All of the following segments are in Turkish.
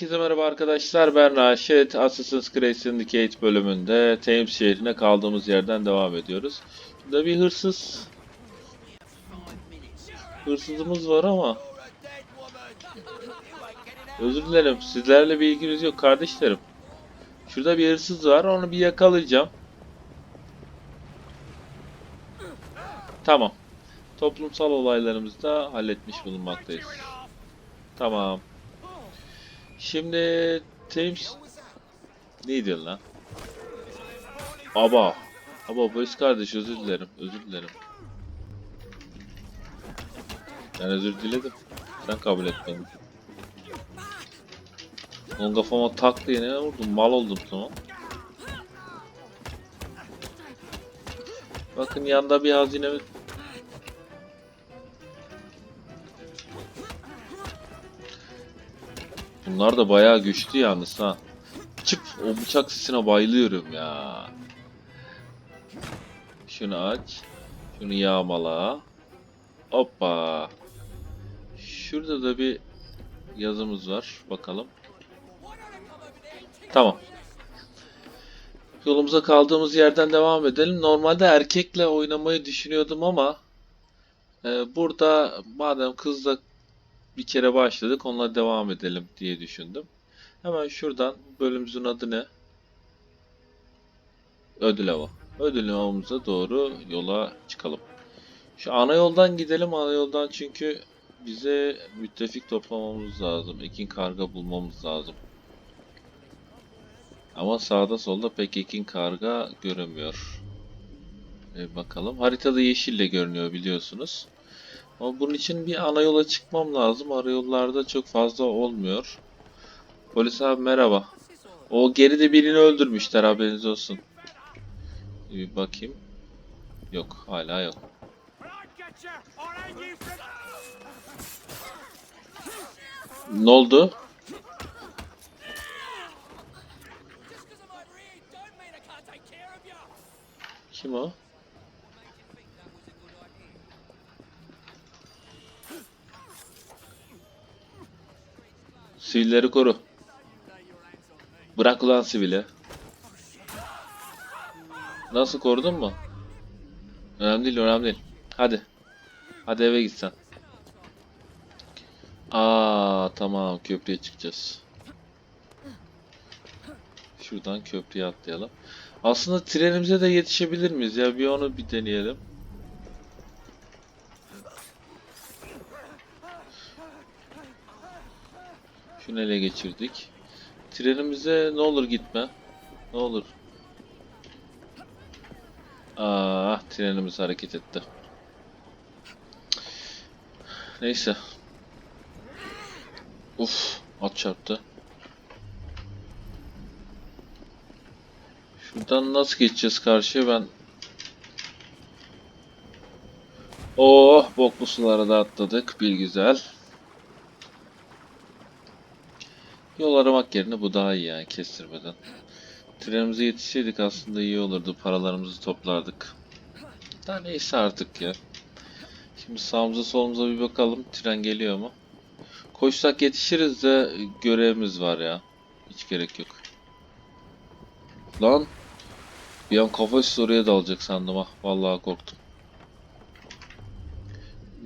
Herkese merhaba arkadaşlar. Ben Raşit. Assassin's Creed Syndicate bölümünde Thames şehrine kaldığımız yerden devam ediyoruz. Burada bir hırsız hırsızımız var ama özür dilerim. Sizlerle bir ilginiz yok kardeşlerim. Şurada bir hırsız var. Onu bir yakalayacağım. Tamam. Toplumsal olaylarımızı da halletmiş bulunmaktayız. Tamam. Şimdi Thames ne diyorsun lan? Aba. Aba polis kardeş özür dilerim. Özür dilerim. Ben özür diledim. Sen kabul etmedin. Onun kafama taktı yine vurdum. Mal oldum tamam. Bakın yanda bir hazine Bunlar da bayağı güçlü yalnız ha. Çıp o bıçak sesine bayılıyorum ya. Şunu aç. Şunu yağmala. Hoppa. Şurada da bir yazımız var. Bakalım. Tamam. Yolumuza kaldığımız yerden devam edelim. Normalde erkekle oynamayı düşünüyordum ama e, burada madem kızla bir kere başladık onunla devam edelim diye düşündüm. Hemen şuradan bölümümüzün adı ne? Ödül avı. Ödül avımıza doğru yola çıkalım. Şu ana yoldan gidelim. Ana yoldan çünkü bize müttefik toplamamız lazım. Ekin karga bulmamız lazım. Ama sağda solda pek ekin karga görünmüyor. E bakalım. Haritada yeşille görünüyor biliyorsunuz. Ama bunun için bir ana yola çıkmam lazım. Ara yollarda çok fazla olmuyor. Polis abi merhaba. O geride birini öldürmüşler haberiniz olsun. Bir bakayım. Yok hala yok. Ne oldu? Kim o? Sivilleri koru. Bırak ulan sivili. Nasıl korudun mu? Önemli değil, önemli değil. Hadi. Hadi eve git sen. Aa tamam köprüye çıkacağız. Şuradan köprüye atlayalım. Aslında trenimize de yetişebilir miyiz ya? Bir onu bir deneyelim. Şunu ele geçirdik. Trenimize ne olur gitme. Ne olur. Ah trenimiz hareket etti. Neyse. Uf at çarptı. Şuradan nasıl geçeceğiz karşıya ben Oh boklu sulara da atladık bir güzel. Yol aramak yerine bu daha iyi yani kestirmeden. Trenimize yetişseydik aslında iyi olurdu. Paralarımızı toplardık. Daha neyse artık ya. Şimdi sağımıza solumuza bir bakalım. Tren geliyor mu? Koşsak yetişiriz de görevimiz var ya. Hiç gerek yok. Lan. Bir an kafa oraya dalacak sandım ah. Vallahi korktum.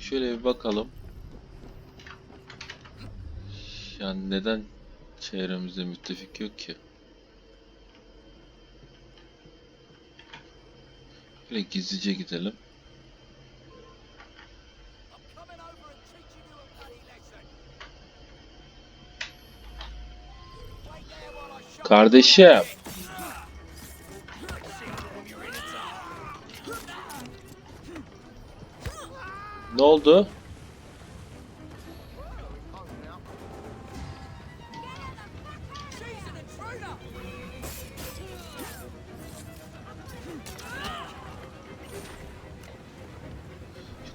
Şöyle bir bakalım. Yani neden çevremizde müttefik yok ki? Böyle gizlice gidelim. Kardeşim. Ne oldu?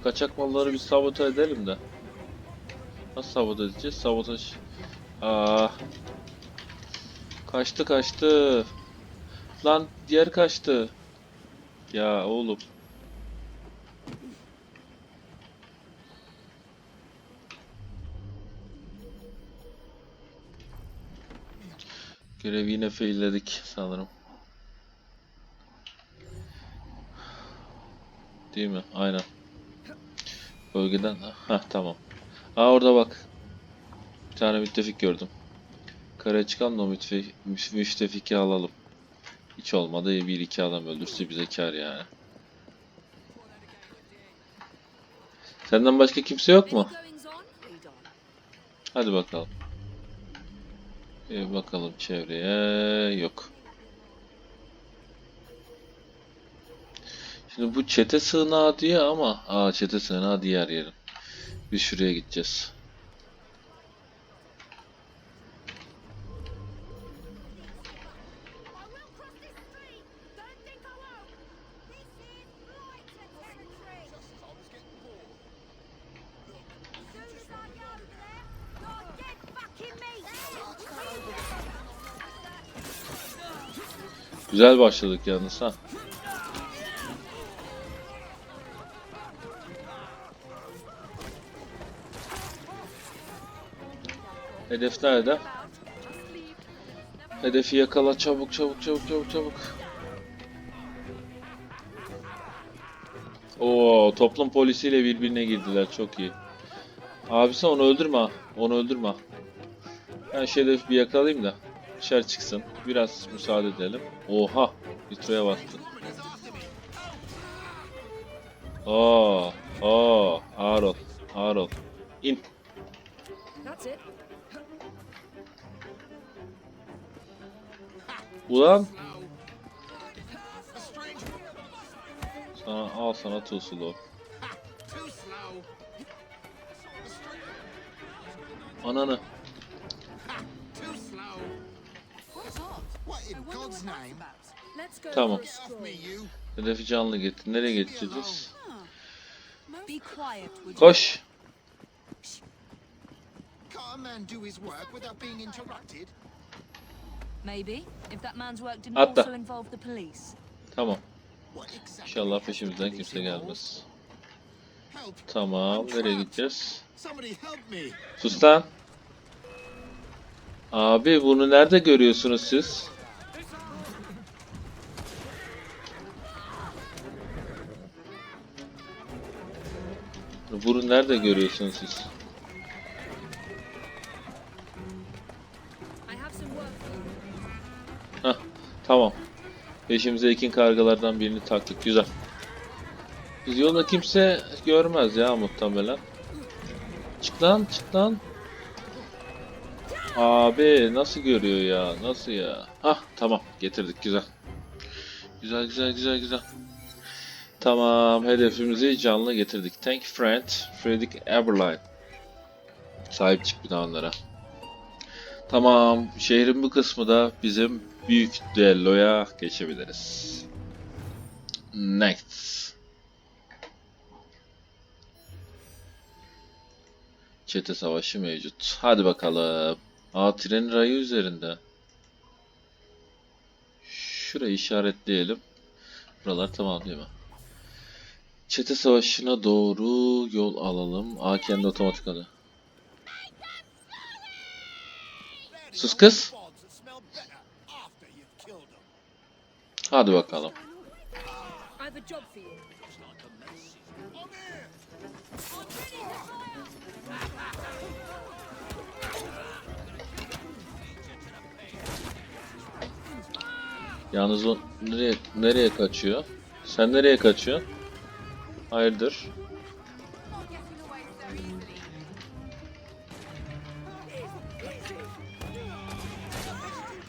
Kaçak malları bir sabote edelim de. Nasıl sabote edeceğiz? Sabotaj. Aa. Kaçtı kaçtı. Lan diğer kaçtı. Ya oğlum. Görevi yine failledik sanırım. Değil mi? Aynen. Bölgeden. Hah tamam. Aa orada bak. Bir tane müttefik gördüm. Karaya çıkan da müttefik, müttefiki alalım. Hiç olmadı bir iki adam öldürse bize kar yani. Senden başka kimse yok mu? Hadi bakalım. Bir bakalım çevreye. Yok. Şimdi bu çete sığınağı diyor ama aa çete sığınağı diğer yerin. Biz şuraya gideceğiz. Güzel başladık yalnız ha. Hedef nerede? Hedefi yakala çabuk çabuk çabuk çabuk çabuk. Oo toplum polisiyle birbirine girdiler çok iyi. Abisi onu öldürme Onu öldürme. Ben şu bir yakalayayım da dışarı çıksın. Biraz müsaade edelim. Oha! Nitro'ya bastı. Oo, oo, ağır ol, ağır ol. İn. Ulan. Sana al sana. Ananı. Name? Let's go Tamam. Hedefi canlı getir. Nereye you? Koş. Can't a do his work without being interrupted? Atla. also involve the police. Tamam. İnşallah peşimizden kimse gelmez. Tamam. Nereye gideceğiz? Sus lan. Abi bunu nerede görüyorsunuz siz? Bunu nerede görüyorsunuz siz? Tamam. Peşimize ikin kargalardan birini taktık. Güzel. Biz yolda kimse görmez ya muhtemelen. Çık lan, çık lan. Abi nasıl görüyor ya? Nasıl ya? Hah, tamam. Getirdik. Güzel. Güzel, güzel, güzel, güzel. Tamam. Hedefimizi canlı getirdik. Thank you friend. Frederick Eberline. Sahip çık onlara. Tamam, şehrin bu kısmı da bizim büyük düelloya geçebiliriz. Next. Çete savaşı mevcut. Hadi bakalım. Aa tren rayı üzerinde. Şurayı işaretleyelim. Buralar tamam değil mi? Çete savaşına doğru yol alalım. Aa kendi otomatik adı. Sus kız. Hadi bakalım. Yalnız o nereye nereye kaçıyor? Sen nereye kaçıyorsun? Hayırdır?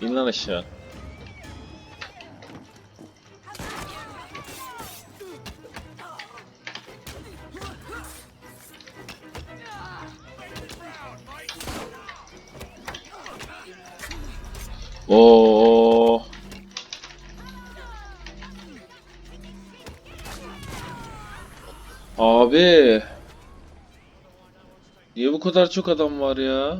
İn lan aşağı. Oo. Abi. Niye bu kadar çok adam var ya?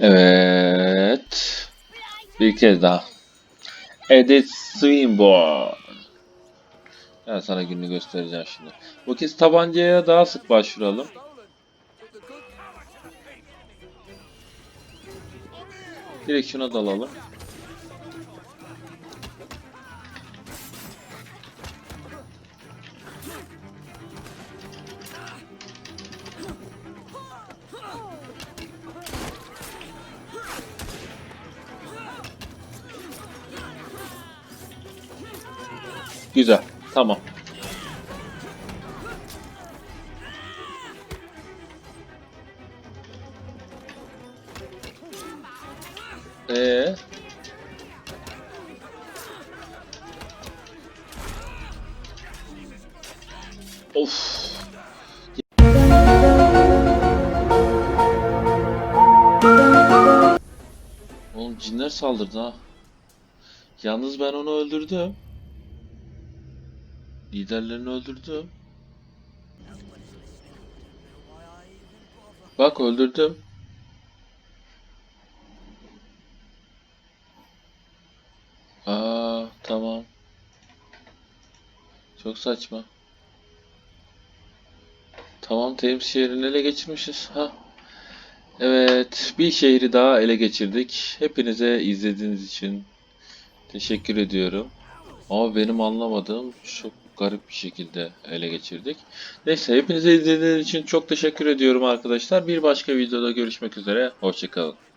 Evet. Bir kez daha. Edith Swinburne. Ben sana gününü göstereceğim şimdi. Bu kez tabancaya daha sık başvuralım. Direkt şuna dalalım. Güzel. Tamam. Ee, of. Oğlum cinler saldırdı ha. Yalnız ben onu öldürdüm. Liderlerini öldürdüm. Bak öldürdüm. Aa tamam. Çok saçma. Tamam Thames şehrini ele geçirmişiz. Ha. Evet, bir şehri daha ele geçirdik. Hepinize izlediğiniz için teşekkür ediyorum. Ama benim anlamadığım çok garip bir şekilde ele geçirdik. Neyse hepinize izlediğiniz için çok teşekkür ediyorum arkadaşlar. Bir başka videoda görüşmek üzere. Hoşçakalın.